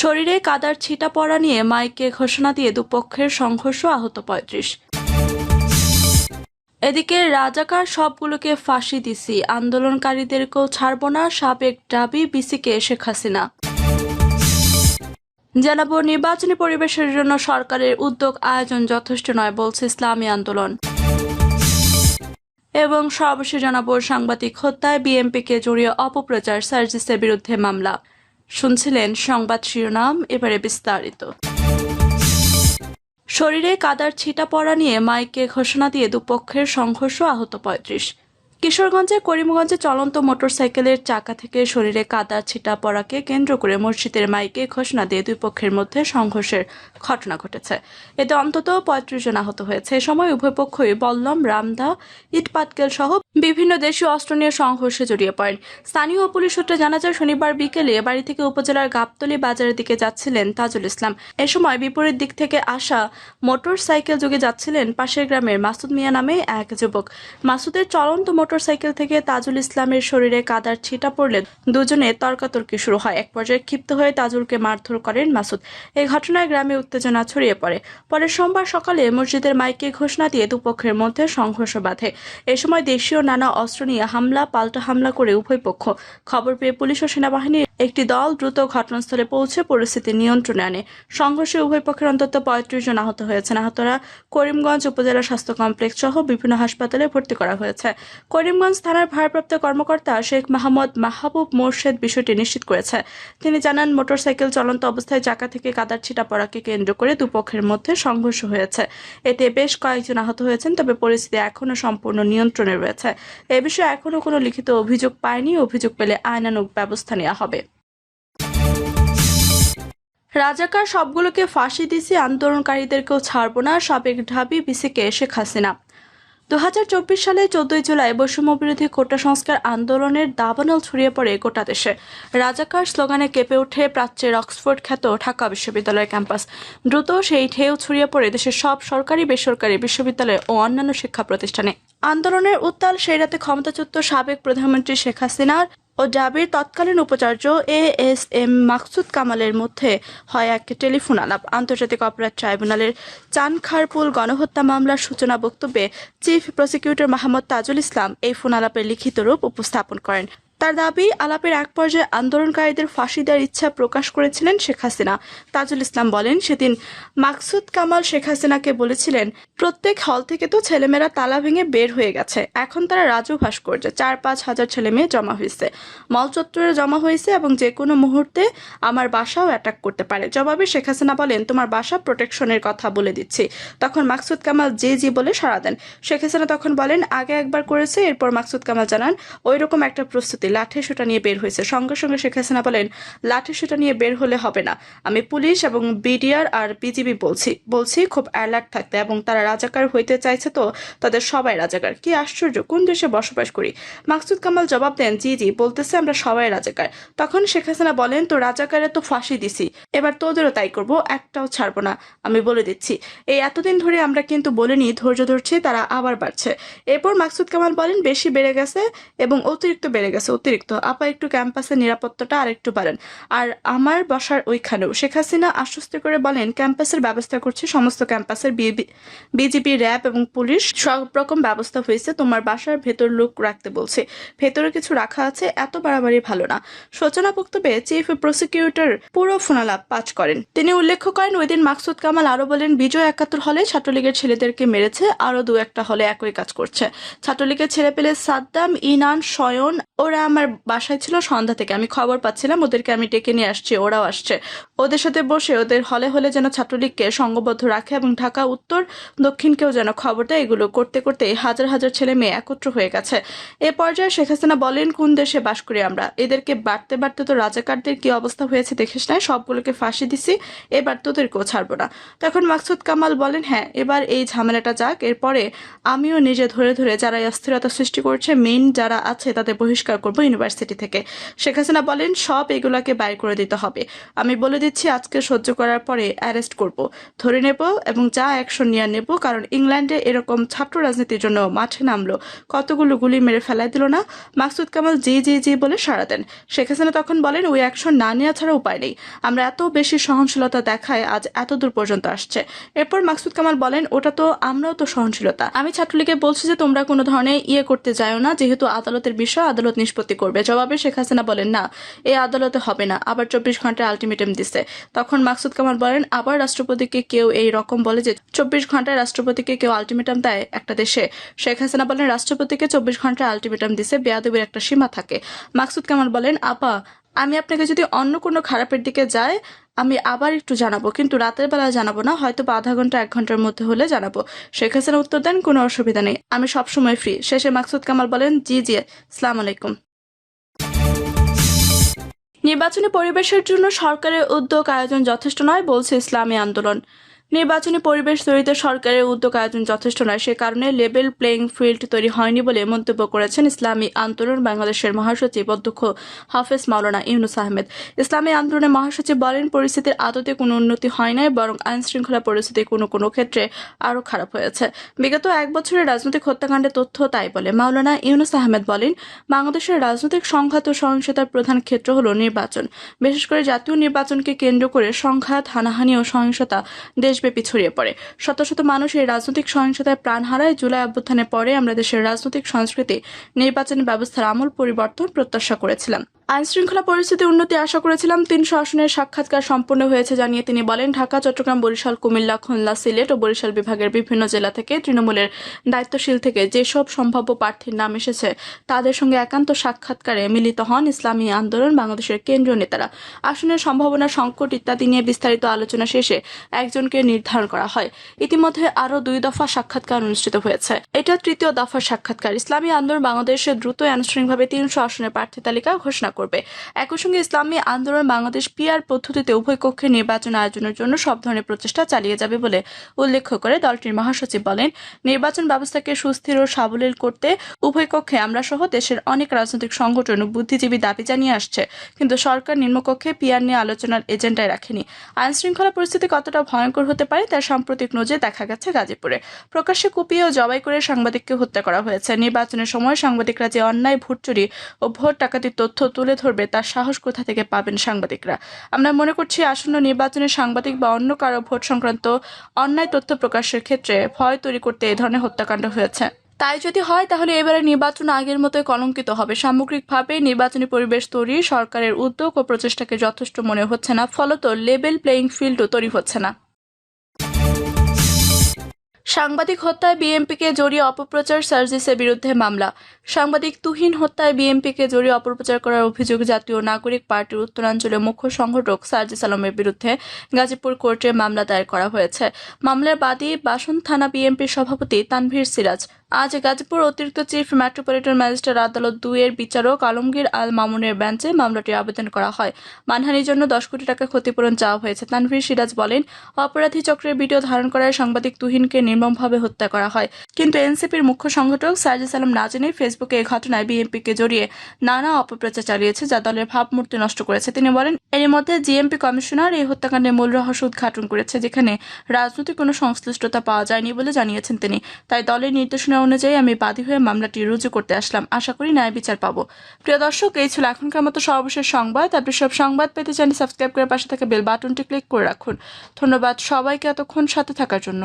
শরীরে কাদার ছিটা পড়া নিয়ে মাইকে ঘোষণা দিয়ে দুপক্ষের সংঘর্ষ আহত পঁয়ত্রিশ। এদিকে রাজাকার সবগুলোকে ফাঁসি দিছি, আন্দোলনকারীদেরকেও ছাড়ব না, সাবেক দাবি বিসিকে শেখ হাসিনা। জানাব, নির্বাচনী পরিবেশের জন্য সরকারের উদ্যোগ আয়োজন যথেষ্ট নয়, বলছে ইসলামী আন্দোলন। এবং সর্বশেষ জানাব, সাংবাদিক হত্যায় বিএনপিকে জড়িয়ে অপপ্রচার সার্জিসের বিরুদ্ধে মামলা। শুনছিলেন সংবাদ শিরোনাম, এবারে বিস্তারিত। শরীরে কাদার ছিটা পড়া নিয়ে মাইকে ঘোষণা দিয়ে দুপক্ষের সংঘর্ষ আহত পঁয়ত্রিশ। কিশোরগঞ্জের করিমগঞ্জে চলন্ত মোটরসাইকেলের চাকা থেকে শরীরে কাদার ছিটা পড়াকে কেন্দ্র করে মসজিদের মাইকে ঘোষণা দিয়ে দুই পক্ষের মধ্যে সংঘর্ষের ঘটনা ঘটেছে। এতে অন্তত পঁয়ত্রিশ জন আহত হয়েছে। এ সময় উভয় পক্ষই বল্লম, রামদা, ইটপাটকেল সহ বিভিন্ন দেশীয় অস্ত্র নিয়ে সংঘর্ষে জড়িয়ে পড়েন। স্থানীয় পুলিশ সূত্রে জানা যায়, শনিবার বিকেলে বাড়ি থেকে উপজেলার গাবতলী বাজারের দিকে যাচ্ছিলেন তাজুল ইসলাম। এ সময় বিপরীত দিক থেকে আসা মোটর সাইকেল যোগে যাচ্ছিলেন পাশের গ্রামের মাসুদ মিয়া নামে এক যুবক। মাসুদের চলন্ত মোটর সাইকেল থেকে তাজুল ইসলামের শরীরে কাদার ছিটা পড়লে দুজনে তর্কাতর্কি শুরু হয়। এক পর্যায়ে ক্ষিপ্ত হয়ে তাজুলকে মারধর করেন মাসুদ। এই ঘটনায় গ্রামে উত্তেজনা ছড়িয়ে পড়ে। পরে সোমবার সকালে মসজিদের মাইকে ঘোষণা দিয়ে দুপক্ষের মধ্যে সংঘর্ষ বাঁধে। এ সময় দেশীয় নানা অস্ত্র নিয়ে হামলা পাল্টা হামলা করে উভয় পক্ষ। খবর পেয়ে পুলিশ ও সেনাবাহিনীর একটি দল দ্রুত ঘটনাস্থলে পৌঁছে পরিস্থিতি নিয়ন্ত্রণে আনে। সংঘর্ষে উভয় পক্ষের অন্তত পঁয়ত্রিশ জন আহত হয়েছেন। আহতরা করিমগঞ্জ উপজেলা স্বাস্থ্য কমপ্লেক্স সহ বিভিন্ন হাসপাতালে ভর্তি করা হয়েছে। করিমগঞ্জ থানার ভারপ্রাপ্ত কর্মকর্তা শেখ মাহমুদ মাহবুব মোর্শেদ বিষয়টি নিশ্চিত করেছে। তিনি জানান, মোটরসাইকেল চলন্ত অবস্থায় চাকা থেকে কাদার ছিটা পড়াকে কেন্দ্র করে দুপক্ষের মধ্যে সংঘর্ষ হয়েছে। এতে বেশ কয়েকজন আহত হয়েছেন, তবে পরিস্থিতি এখনও সম্পূর্ণ নিয়ন্ত্রণে রয়েছে। এ বিষয়ে এখনও কোনো লিখিত অভিযোগ পায়নি। অভিযোগ পেলে আইনানুগ ব্যবস্থা নেওয়া হবে। রাজাকার সবগুলোকে ফাঁসি দিছি, আন্দোলনকারীদেরকেও ছাড়ব না, সাবেক ঢাবি বিসিকে শেখ হাসিনা। দুহাজার চব্বিশ সালে চোদ্দই জুলাই বৈষম্য বিরোধী কোটা সংস্কার আন্দোলনের দাবানল ছড়িয়ে পড়ে গোটা দেশে। রাজাকার স্লোগানে কেঁপে ওঠে প্রাচ্যের অক্সফোর্ড খ্যাত ঢাকা বিশ্ববিদ্যালয়ের ক্যাম্পাস। দ্রুত সেই ঢেউ ছড়িয়ে পড়ে দেশের সব সরকারি, বেসরকারি বিশ্ববিদ্যালয় ও অন্যান্য শিক্ষা প্রতিষ্ঠানে। আন্দোলনের উত্তাল সেই রাতে ক্ষমতাচ্যুত সাবেক প্রধানমন্ত্রী শেখ হাসিনার ও ডাবির তৎকালীন উপাচার্য এ এস এম মাকসুদ কামালের মধ্যে হয় এক টেলিফোন আলাপ। আন্তর্জাতিক অপরাধ ট্রাইব্যুনালের চানখারপুল গণহত্যা মামলার সূচনা বক্তব্যে চিফ প্রসিকিউটর মাহমুদ তাজুল ইসলাম এই ফোন আলাপের লিখিত রূপ উপস্থাপন করেন। তার দাবি, আলাপের এক পর্যায়ে আন্দোলনকারীদের ফাঁসি দেওয়ার ইচ্ছা প্রকাশ করেছিলেন শেখ হাসিনা। তাজুল ইসলাম বলেন, সেদিন মাকসুদ কামাল শেখ হাসিনাকে বলেছিলেন, প্রত্যেক হল থেকে তো ছেলেমেয়েরা তালা ভেঙে বের হয়ে গেছে। এখন তারা রাজু ভাস্কর্যে চার পাঁচ হাজার ছেলে মেয়ে জমা হয়েছে। মল চত্বরে জমা হয়েছে এবং যে কোনো মুহূর্তে আমার বাসাও অ্যাটাক করতে পারে। জবাবে শেখ হাসিনা বলেন, তোমার বাসা প্রোটেকশনের কথা বলে দিচ্ছি। তখন মাকসুদ কামাল জি জি বলে সাড়া দেন। শেখ হাসিনা তখন বলেন, আগে একবার করেছে, এরপর মাকসুদ কামাল জানান। ওই রকম একটা প্রস্তুতি লাঠি সোটা নিয়ে বের হয়েছে। সঙ্গে সঙ্গে শেখ হাসিনা বলেন, লাঠি সোটা নিয়ে বের হলে হবে না। আমি পুলিশ এবং বিডিআর আর বিজিবি বলছি। বলছি খুব অ্যালার্ট থাকতে এবং তারা রাজাকার হইতে চাইছে তো তাদের সবাই রাজাকার। কি আশ্চর্য, কোন দেশে বসবাস করি? মাকসুদ কামাল জবাব দেন, জি জি, বলতেছে আমরা সবাই রাজাকার। তখন শেখ হাসিনা বলেন, তো রাজাকারে তো ফাঁসি দিছি। এবার তোদেরও তাই করব, একটাও ছাড়বো না। আমি বলে দিচ্ছি, এই এতদিন ধরে আমরা কিন্তু বলিনি, ধৈর্য ধরছি, তারা আবার বাড়ছে। এরপর মাকসুদ কামাল বলেন, বেশি বেড়ে গেছে এবং অতিরিক্ত বেড়ে গেছে। অতিরিক্ত। আপা একটু ক্যাম্পাসের নিরাপত্তাটা আর একটু আর আমার বসার ওইখানেও। শেখ হাসিনা আশ্বস্ত করে বলেন, ক্যাম্পাসের ব্যবস্থা করছে, সমস্ত ক্যাম্পাসের বিজিবি, র্যাব এবং পুলিশ সব রকম ব্যবস্থা হয়েছে, তোমার বাসার ভেতর লোক রাখতে বলছে। ভেতরে কিছু রাখা আছে, এত বাড়াবাড়ি ভালো না। সূচনা বক্তব্যে চিফ প্রসিকিউটর পুরো ফোনালাপ পাঠ করেন। তিনি উল্লেখ করেন, ওই দিন মাকসুদ কামাল আরও বলেন, বিজয় একাত্তর হলে ছাত্রলীগের ছেলেদেরকে মেরেছে আরও দু একটা হলে একই কাজ করছে। ছাত্রলীগের ছেলে পেলে সাদ্দাম, ইনান শয়ন ওরা আমার বাসায় ছিল, সন্ধ্যা থেকে আমি খবর পাচ্ছিলাম, ওদেরকে আমি ডেকে নিয়ে আসছি, ওরাও আসছে। ওদের সাথে বসে ওদের হলে হলে যেন ছাত্রলীগকে সঙ্গবদ্ধ রাখে এবং ঢাকা, উত্তর, দক্ষিণকেও যেন খবর দেয়, এগুলো করতে করতে হাজার হাজার ছেলে মেয়ে একত্র হয়ে গেছে। এ পর্যায়ে শেখ হাসিনা বলেন, কোন দেশে বাস করি আমরা? এদেরকে বাড়তে বাড়তে তো রাজাকারদের কি অবস্থা হয়েছে দেখিস না সবগুলোকে ফাঁসি দিছি, এবার তোদেরকেও ছাড়বো না। তখন মাকসুদ কামাল বলেন হ্যাঁ এবার এই ঝামেলাটা যাক, এরপরে আমিও নিজে ধরে ধরে যারা অস্থিরতা সৃষ্টি করছে, মেইন যারা আছে তাদের বহিষ্কার করব। ইউনিভার্সিটি থেকে। শেখ হাসিনা বলেন, সব এগুলাকে বাইর করে দিতে হবে। আমি বলে দিচ্ছি, আজকে সহ্য করার পরে অ্যারেস্ট করব। ধরে নেব এবং যা অ্যাকশন নিয়ে নেব, কারণ ইংল্যান্ডে এরকম ছাত্র রাজনীতির জন্য মাঠে নামলো। কতগুলো গুলি মেরে ফেলাই দিল না? মাকসুদ কামাল জি জি জি বলে সাড়া দেন। শেখ হাসিনা তখন বলেন, ওই অ্যাকশন না নেওয়া ছাড়া উপায় নেই। আমরা এত বেশি সহনশীলতা দেখায় আজ এত দূর পর্যন্ত আসছে। এরপর মাকসুদ কামাল বলেন, ওটা তো আমরাও তো সহনশীলতা। আমি ছাত্রলীগে বলছি যে, তোমরা কোনো ধরনের ইয়ে করতে যাও না, যেহেতু আদালতের বিষয়, আদালত নিষ্পত্তি করবে। জবাবে শেখ হাসিনা বলেন, না এই আদালতে হবে না। আবার চব্বিশ ঘণ্টার আলটিমেটাম দিছে তখন মাকসুদ কামাল বলেন, আবার রাষ্ট্রপতিকে কেউ এই রকম বলে যে চব্বিশ ঘন্টায় রাষ্ট্রপতিকে কেউ আলটিমেটাম দেয় একটা দেশে? শেখ হাসিনা বলেন, রাষ্ট্রপতিকে চব্বিশ ঘণ্টার আলটিমেটাম দিছে, বেয়াদবির একটা সীমা থাকে। মাকসুদ কামাল বলেন, আপা, আমি আপনাকে যদি অন্য কোনো খারাপের দিকে যায় আমি আবার একটু জানাব, কিন্তু রাতের বেলা জানাব না, হয়তো বা আধা ঘণ্টা, এক ঘণ্টার মধ্যে হলে জানাব। শেখ হাসিনা উত্তর দেন, কোনো অসুবিধা নেই, আমি সবসময় ফ্রি শেষে মাকসুদ কামাল বলেন, জি জি সালাম আলাইকুম। নির্বাচনী পরিবেশের জন্য সরকারের উদ্যোগ আয়োজন যথেষ্ট নয় বলছে ইসলামী আন্দোলন। নির্বাচনী পরিবেশ তৈরিতে সরকারের উদ্যোগ আয়োজন যথেষ্ট নয়। সে কারণে লেভেল প্লেইং ফিল্ড তৈরি হয়নি বলে মন্তব্য করেছেন ইসলামী আন্দোলন বাংলাদেশের মহাসচিব অধ্যক্ষ হাফেজ মাওলানা ইউনুস আহমেদ। ইসলামী আন্দোলনের মহাসচিব বলেন, পরিস্থিতির আদতে কোনো উন্নতি হয় নাই, বরং আইন শৃঙ্খলা পরিস্থিতি কোনো কোনো ক্ষেত্রে আরও খারাপ হয়েছে। বিগত এক বছরের রাজনৈতিক হত্যাকাণ্ডের তথ্য তাই বলে। মাওলানা ইউনুস আহমেদ বলেন, বাংলাদেশের রাজনৈতিক সংঘাত ও সহিংসতার প্রধান ক্ষেত্র হল নির্বাচন। বিশেষ করে জাতীয় নির্বাচনকে কেন্দ্র করে সংঘাত, হানাহানি ও সহিংসতা দেশব্যাপী ছড়িয়ে পড়ে। শত শত মানুষ এই রাজনৈতিক সহিংসতায় প্রাণ হারায়। জুলাই অভ্যুত্থানের পরে আমরা দেশের রাজনৈতিক সংস্কৃতি, নির্বাচনী ব্যবস্থার আমূল পরিবর্তন প্রত্যাশা করেছিলাম। আইন শৃঙ্খলা পরিস্থিতি উন্নতি আশা করেছিলাম। তিনশো আসনের সাক্ষাৎকার সম্পূর্ণ হয়েছে জানিয়ে তিনি বলেন, ঢাকা, চট্টগ্রাম, বরিশাল, কুমিল্লা, খুলনা, সিলেট ও বরিশাল বিভাগের বিভিন্ন জেলা থেকে তৃণমূলের দায়িত্বশীল থেকে যেসব সম্ভাব্য প্রার্থীর নাম এসেছে, তাদের সঙ্গে একান্ত সাক্ষাৎকারে মিলিত হন ইসলামী আন্দোলন, বাংলাদেশের কেন্দ্রীয় নেতারা। আসনের সম্ভাবনা সংকট ইত্যাদি নিয়ে বিস্তারিত আলোচনা শেষে একজনকে নির্ধারণ করা হয়। ইতিমধ্যে আরও দুই দফা সাক্ষাৎকার অনুষ্ঠিত হয়েছে। এটা তৃতীয় দফার সাক্ষাৎকার। ইসলামী আন্দোলন বাংলাদেশে দ্রুত আনুষ্ঠানিকভাবে তিনশো আসনের প্রার্থী তালিকা ঘোষণা করবে। একই সঙ্গে ইসলামী আন্দোলন বাংলাদেশ পিআর পদ্ধতিতে উভয় কক্ষে নির্বাচন আয়োজনের জন্য সব ধরনের প্রচেষ্টা চালিয়ে যাবে বলে উল্লেখ করে দলটির মহাসচিব বলেন, নির্বাচন ব্যবস্থাকে সুস্থির ও সাবলীল করতে উভয় কক্ষে আমরা সহ দেশের অনেক রাজনৈতিক সংগঠন ও বুদ্ধিজীবী দাবি জানিয়ে আসছে। কিন্তু সরকার নিম্নকক্ষে পিআর নিয়ে আলোচনার এজেন্ডায় রাখেনি। আইন শৃঙ্খলা পরিস্থিতি কতটা ভয়ঙ্কর হতে পারে তার সাম্প্রতিক নজির দেখা গেছে গাজীপুরে। প্রকাশ্যে কুপিয়ে ও জবাই করে সাংবাদিককে হত্যা করা হয়েছে। নির্বাচনের সময় সাংবাদিকরা যে অন্যায় ভোট চুরি ও ভোট ডাকাতির তথ্য তুলে ধরবে তার সাহস কোথা থেকে পাবেন সাংবাদিকরা। আমরা মনে করছি আসন্ন নির্বাচনে সাংবাদিক বা অন্য কারও ভোট সংক্রান্ত অন্যায় তথ্য প্রকাশের ক্ষেত্রে ভয় তৈরি করতে এই ধরনের হত্যাকাণ্ড হয়েছে। তাই যদি হয়, তাহলে এবারে নির্বাচন আগের মতোই কলঙ্কিত হবে। সামগ্রিকভাবে নির্বাচনী পরিবেশ তৈরি, সরকারের উদ্যোগ ও প্রচেষ্টাকে যথেষ্ট মনে হচ্ছে না, ফলত লেভেল প্লেইং ফিল্ডও তৈরি হচ্ছে না। সাংবাদিক হত্যায় বিএমপিকে জড়িয়ে অপপ্রচার সার্জিসের বিরুদ্ধে মামলা। সাংবাদিক তুহিন হত্যায় বিএমপিকে জড়িয়ে অপপ্রচার করার অভিযোগ জাতীয় নাগরিক পার্টির উত্তরাঞ্চলের মুখ্য সংগঠক সার্জিস আলমের বিরুদ্ধে গাজীপুর কোর্টে মামলা দায়ের করা হয়েছে। মামলার বাদী বাসন থানা বিএনপির সভাপতি তানভীর সিরাজ। আজ গাজীপুর অতিরিক্ত চিফ মেট্রোপলিটন ম্যাজিস্ট্রেট আদালত দুইয়ের বিচারক আলমগীর আল মামুনের বেঞ্চে মামলাটি আবেদন করা হয়। মানহানির জন্য দশ কোটি টাকা ক্ষতিপূরণ চাওয়া হয়েছে। তানভীর সিরাজ বলেন, অপরাধী চক্রের ভিডিও ধারণ করায় সাংবাদিক তুহিনকে নির্মমভাবে হত্যা করা হয়। কিন্তু এনসিপির মুখ্য সংগঠক সার্জিস আলম জেনে ফেসবুকে এই ঘটনায় বিএনপিকে জড়িয়ে নানা অপপ্রচার চালিয়েছে, যা দলের ভাবমূর্তি নষ্ট করেছে। তিনি বলেন এর মধ্যে জিএমপি কমিশনার এই হত্যাকাণ্ডের মূল রহস্য উদ্ঘাটন করেছে, যেখানে রাজনৈতিক কোনো সংশ্লিষ্টতা পাওয়া যায়নি বলে জানিয়েছেন তিনি। তাই দলের নির্দেশনা অনুযায়ী আমি বাদী হয়ে মামলাটি রুজু করতে আসলাম। আশা করি ন্যায় বিচার পাবো। প্রিয় দর্শক, এই ছিল এখনকার মতো সর্বশেষ সংবাদ। আপনি সব সংবাদ পেতে চান সাবস্ক্রাইব করে পাশে থাকা বেল বাটনটি ক্লিক করে রাখুন। ধন্যবাদ সবাইকে এতক্ষণ সাথে থাকার জন্য।